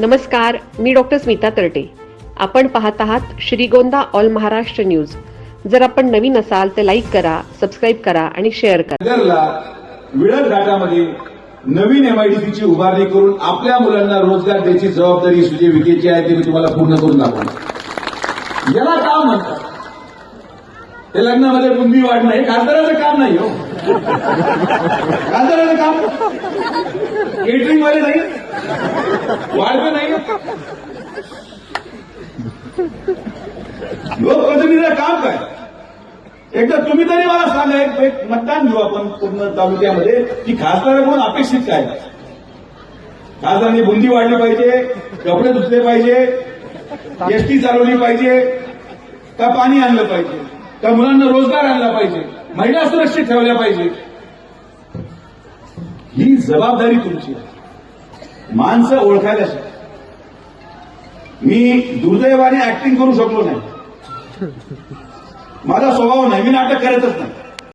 नमस्कार मी डॉक्टर स्मिता तरटे. आपण पाहत आहात श्रीगोंदा ऑल महाराष्ट्र न्यूज. जर आपण नवीन असाल तर लाईक करा सबस्क्राईब करा आणि शेअर करा. नगरला विळद घाटामध्ये नवीन एमआयडीसीची उभारणी करून आपल्या मुलांना रोजगार द्यायची जबाबदारी सुजय विकेची आहे ती मी तुम्हाला पूर्ण करून दाखवणार याला काम म्हणतात? ते लग्नामध्ये बुंदी वाढणं हे खासदाराचं काम नाही हो. खासदाराचं काम? केटरिंग वाले नाही? वाढतं नाही लोकप्रतिनिधीचं काम काय? एकदा तुम्ही तरी मला सांगा एक मतदान घेऊ आपण पूर्ण तालुक्यामध्ये. की खासदाराकडून अपेक्षित काय? खासदारांनी बुंदी वाढली पाहिजे कपडे धुतले पाहिजे एसटी चालवली पाहिजे का पाणी आणलं पाहिजे का मुलांना रोजगार आणला पाहिजे महिला सुरक्षित ठेवल्या पाहिजे. ही जबाबदारी तुमची आहे. माणसं ओळखायला मी दुर्दैवाने ऍक्टिंग करू शकलो नाही. माझा स्वभाव नाही. मी नाटक करतच नाही.